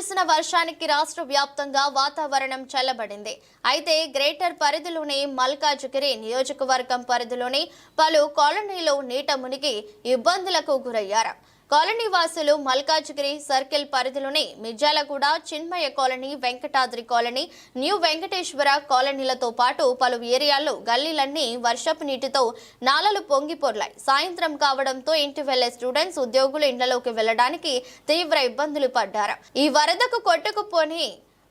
కురిసిన వర్షానికి రాష్ట్ర వ్యాప్తంగా వాతావరణం చల్లబడింది. అయితే గ్రేటర్ పరిధిలోని మల్కాజ్గిరి నియోజకవర్గం పరిధిలోని పలు కాలనీలు నీట మునిగి ఇబ్బందులకు గురయ్యారు. కాలనీ వాసులు మల్కాజ్గిరి సర్కిల్ పరిధిలోని Mirjalaguda Chinmaya colony Venkatadri colony new Venkateswara కాలనీలతో పాటు పలు ఏరియాల్లో గల్లీలన్నీ వర్షపు నీటితో నాలలు పొంగి పొర్లాయి. సాయంత్రం కావడంతో ఇంటి వెళ్ళే స్టూడెంట్స్ ఉద్యోగులు ఇండ్లలోకి వెళ్ళడానికి తీవ్ర ఇబ్బందులు పడ్డారు. ఈ వరదకు కొట్టుకుపోని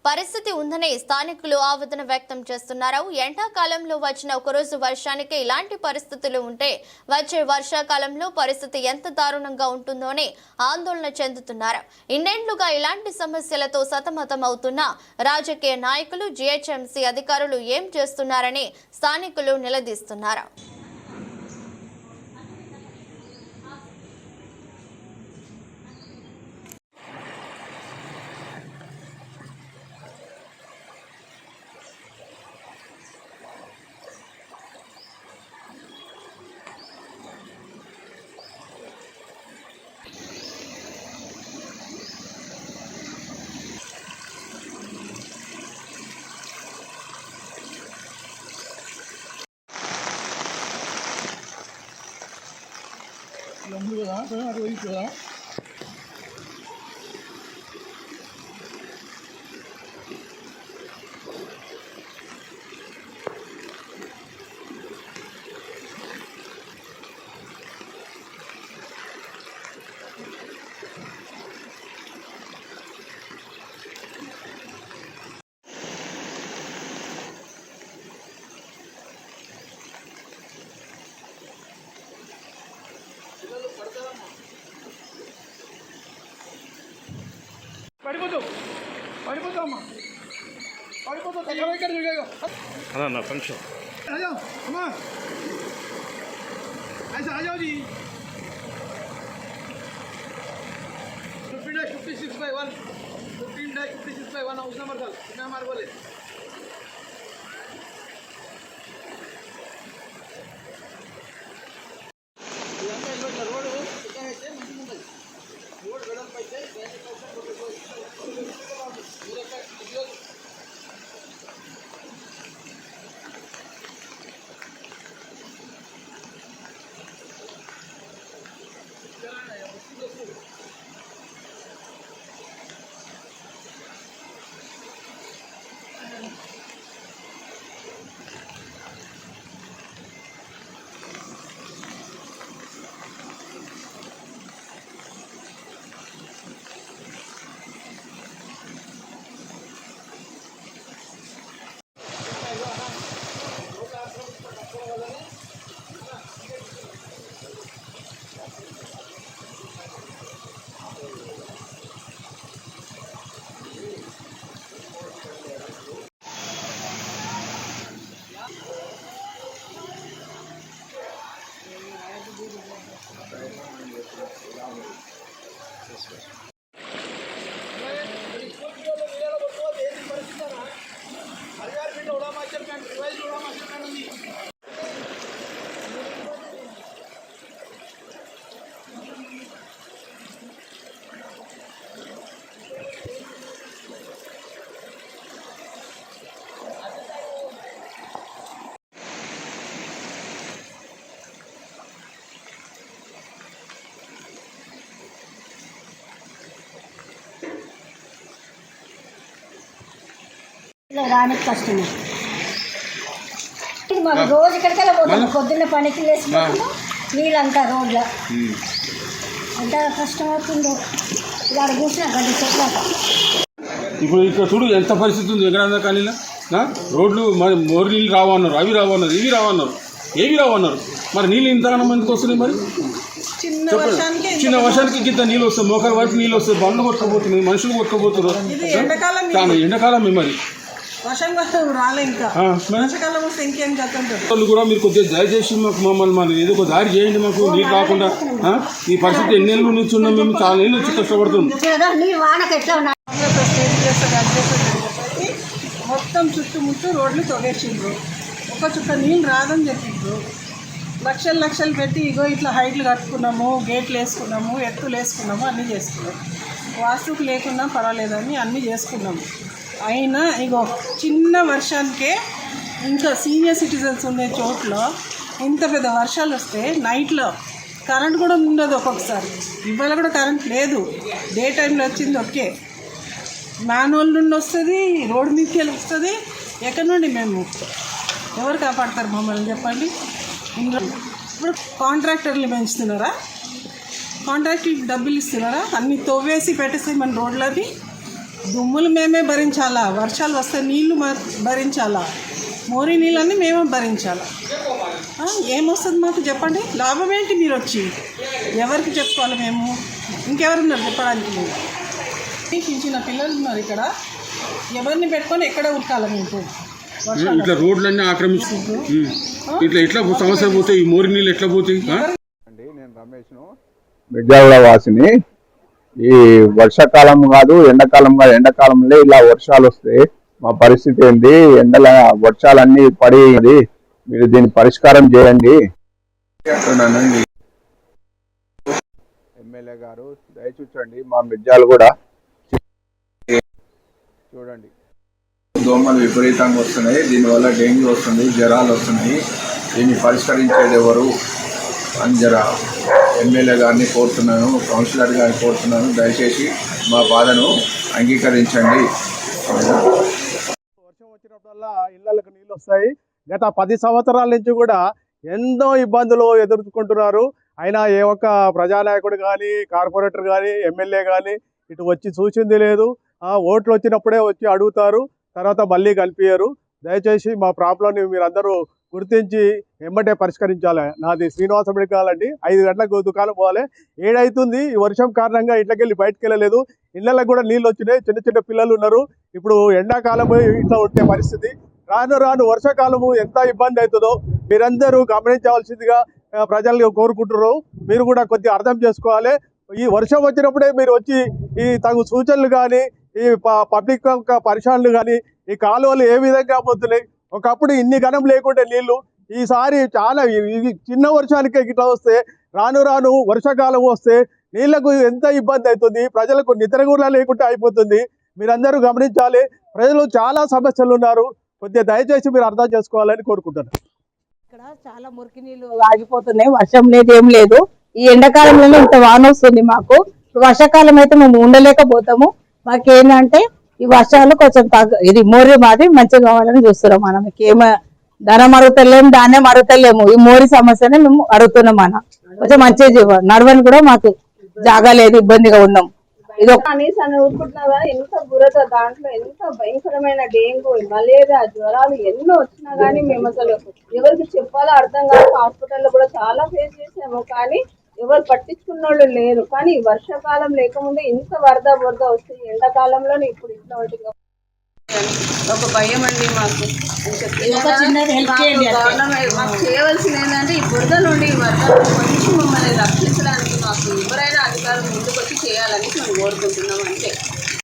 పరిస్థితి ఉందని స్థానికులు ఆవేదన వ్యక్తం చేస్తున్నారు. ఎండాకాలంలో వచ్చిన ఒకరోజు వర్షానికి ఇలాంటి పరిస్థితులు ఉంటే వచ్చే వర్షాకాలంలో పరిస్థితి ఎంత దారుణంగా ఉంటుందోని ఆందోళన చెందుతున్నారు. ఇన్నేళ్ళుగా ఇలాంటి సమస్యలతో సతమతం అవుతున్న రాజకీయ నాయకులు జీహెచ్ఎంసీ అధికారులు ఏం చేస్తున్నారని స్థానికులు నిలదీస్తున్నారు. ముందు కదా కొంచెం అటు వైపు కదా పడిపోతావు না না function fifteen die fifty six by one fifteen die fifty six by one house number দাল নাম্বার বলে ఇలా రానికి కష్టమే. ఇది మనం రోజు ఇక్కడికెళ్ళి పోతాం. పొద్దున్న పనికి లేచిపోతాము నీళ్ళంతా రోడ్ల. ఎంత కష్టం అవుతుందో ఇలా కూర్చున్నా గంట సేపు ఇప్పుడు ఇక్కడ చూడు ఎంత పరిస్థితి ఉంది. ఎక్కడ కానీ రోడ్లు మరి మోరు నీళ్ళు రావన్నారు. అవి రావన్నారు. ఇవి రావన్నారు. ఏవి రావన్నారు? మరి నీళ్ళు ఇంతగానో మందికి వస్తున్నాయి మరి? చిన్న వర్షానికి ఇంత నీళ్ళు వస్తాయి. మోకాల వరకు నీళ్ళు వస్తాయి. బండ్లు కొట్టుకుపోతున్నాయి. మనుషులు కొట్టుకుపోతున్నారు. ఎండాకాలం ఎండాకాలం మరి. వర్షం రాలే ఇంకా. వర్షాకాలం వస్తే ఇంకేం కూడా మీరు కొద్దిగా దయచేసి మాకు మమ్మల్ని మరి ఏదో ఒక దారి చేయండి మాకు. రాకుండా ఆ? ఈ పరిస్థితి ఎన్నేళ్ళు నుంచి ఉన్నాం మేము చాలా ఏళ్ళు నుంచి కష్టపడుతున్నాం. చూడదా నీ వానకు ఎట్లా ఉన్నా. ఆంధ్రప్రదేశ్ స్టేట్ చేస్తారు అది చేస్తారు అని చెప్పేసి మొత్తం చుట్టుముట్టు రోడ్లు తొగేసిండ్రు. ఒక చుక్క నీళ్ళు రాదని చెప్పిండ్రు. లక్షలు లక్షలు పెట్టి ఇగో ఇట్లా హైట్లు కట్టుకున్నాము గేట్లు వేసుకున్నాము ఎత్తులు వేసుకున్నాము అన్నీ చేసుకున్నాము వాస్తుకు లేకున్నా పర్వాలేదని అన్నీ చేసుకున్నాం. అయినా ఇగో చిన్న వర్షానికే ఇంకా సీనియర్ సిటిజన్స్ ఉండే చోట్ల ఇంత పెద్ద వర్షాలు వస్తే నైట్లో కరెంట్ కూడా ఉండదు ఒక్కొక్కసారి. ఇవాళ కూడా కరెంట్ లేదు. డే టైంలో వచ్చింది ఓకే. మాన్యువల్ నుండి వస్తుంది రోడ్డు మీదకి వెళ్ళి వస్తుంది. ఎక్కడి నుండి మేము? ఎవరు కాపాడతారు మమ్మల్ని చెప్పండి. ఇప్పుడు కాంట్రాక్టర్లు పెంచుతున్నారా? కాంట్రాక్టర్కి డబ్బులు ఇస్తున్నారా? అన్నీ తవ్వేసి పెట్టేసి మన రోడ్లకి దుమ్ములు మేమే భరించాలా? వర్షాలు వస్తే నీళ్ళు మ- భరించాలా? మోరీ నీళ్ళన్నీ మేమే భరించాలా? ఆ, ఏమొస్తుంది మాకు చెప్పండి? లాభం ఏంటి మీరు వచ్చి ఎవరికి చెప్పుకోవాలి మేము? ఇంకెవరున్నారు చెప్పడానికి మీరు? చిన్న పిల్లలు ఉన్నారు ఇక్కడ. ఎవరిని పెట్టుకొని ఎక్కడ ఉరకాలి మీకు? ఇట్లా రోడ్లన్నీ ఆక్రమించు. ఇట్లా ఎట్లా సమస్య పోతాయి? ఈ మోరి నీళ్ళు ఎట్లా పోతాయి? అండి నేను రమేష్ను. మిర్జాల వాసిని. ఈ వర్షాకాలం కాదు ఎండాకాలం కాదు ఎండాకాలంలో ఇలా వర్షాలు వస్తాయి మా పరిస్థితి ఏంటి ఎండల వర్షాలన్నీ పడి మీరు దీన్ని పరిష్కారం చేయండి. ఎమ్మెల్యే గారు దయచూచండి మా మిర్జాలు కూడా చూడండి. దోమలు విపరీతంగా వస్తున్నాయి. దీనివల్ల డెంగ్యూ వస్తుంది జ్వరాలు వస్తున్నాయి. దీన్ని పరిష్కరించేది ఎవరు? అని జరా ఎమ్మెల్యే గారిని కోరుతున్నాను కౌన్సిలర్ గారిని కోరుతున్నాను. దయచేసి మా బాధను అంగీకరించండి. వర్షం వచ్చినప్పుడల్లా ఇళ్ళలకు నీళ్ళు వస్తాయి. గత పది సంవత్సరాల నుంచి కూడా ఎన్నో ఇబ్బందులు ఎదుర్కొంటున్నారు. అయినా ఏ ఒక్క ప్రజానాయకుడు కానీ కార్పొరేటర్ కానీ ఎమ్మెల్యే కానీ ఇటు వచ్చి చూసింది లేదు. ఓట్లు వచ్చినప్పుడే వచ్చి అడుగుతారు తర్వాత మళ్ళీ కనిపించరు దయచేసి మా ప్రాబ్లంని మీరందరూ గుర్తించి వెంబడే పరిష్కరించాలి. నాది శ్రీనివాస మెడికల్ అండి ఐదు గంటలకు దుకాణం పోవాలి. ఏడైతుంది. ఈ వర్షం కారణంగా ఇంట్లోకి వెళ్ళి బయటకు వెళ్ళలేదు ఇళ్ళకి కూడా నీళ్ళు వచ్చినాయి. చిన్న చిన్న పిల్లలు ఉన్నారు. ఇప్పుడు ఎండాకాలం ఇట్లా ఉంటే పరిస్థితి. రాను రాను వర్షాకాలము ఎంత ఇబ్బంది అవుతుందో మీరందరూ గమనించవలసిందిగా ప్రజలు కోరుకుంటున్నారు. మీరు కూడా కొద్దిగా అర్థం చేసుకోవాలి. ఈ వర్షం వచ్చినప్పుడే మీరు వచ్చి ఈ తగు సూచనలు కానీ ఈ ప- పబ్లిక్ యొక్క పరిశానలు కానీ ఈ కాలువలు ఏ విధంగా పోతున్నాయి ఒకప్పుడు ఇన్ని ఘనం లేకుంటే నీళ్ళు ఈసారి చాలా చిన్న వర్షానికే ఇట్లా వస్తే రాను రాను వర్షాకాలం వస్తే నీళ్ళకు ఎంత ఇబ్బంది అవుతుంది? ప్రజలకు నిద్ర కూడా లేకుండా అయిపోతుంది. మీరందరూ గమనించాలి. ప్రజలు చాలా సమస్యలు ఉన్నారు. కొద్దిగా దయచేసి మీరు అర్థం చేసుకోవాలని కోరుకుంటున్నాను. ఇక్కడ చాలా మురికి నీళ్ళు ఆగిపోతున్నాయి. వర్షం లేదు ఏం లేదు. ఈ ఎండాకాలంలోనే ఇంత వాన వస్తుంది మాకు. వర్షాకాలం అయితే మేము ఉండలేకపోతాము. మాకేంటంటే ఈ వర్షాలు కొంచెం తగ్గ ఇది మోరి మాది మంచిగా కావాలని చూస్తున్నాం మనం. ఏమ ధనం అడుగుతలేము ధాన్యం అడుగుతలేము. ఈ మోరి సమస్యనే మేము అడుగుతున్నాం మన కొంచెం మంచిగా నడవని కూడా మాకు జాగా లేదు ఇబ్బందిగా ఉన్నాం. ఇది ఒక అని ఊరుకుంటున్నావా? ఎంత బురద దాంట్లో ఎంత భయంకరమైన డెంగ్యూ మలేరియా జ్వరాలు ఎన్నో వచ్చినా కానీ మేము అసలు ఎవరికి చెప్పాలో అర్థం కాదు హాస్పిటల్లో కూడా చాలా ఫేస్ చేసాము. కానీ ఎవరు పట్టించుకున్న వాళ్ళు లేరు. కానీ వర్షాకాలం లేకముందే ఇంత వరద వరద వస్తుంది ఎండాకాలంలోనే ఇప్పుడు ఇట్లా ఉంటుంది ఒక భయం అండి మాకు. చేయవలసింది ఏంటంటే ఈ బురద నుండి ఈ వరద నుండి కొంచెం మమ్మల్ని రక్షించడానికి మాకు ఎవరైనా అధికారులు ముందుకు వచ్చి చేయాలని మేము కోరుకుంటున్నాం అంతే.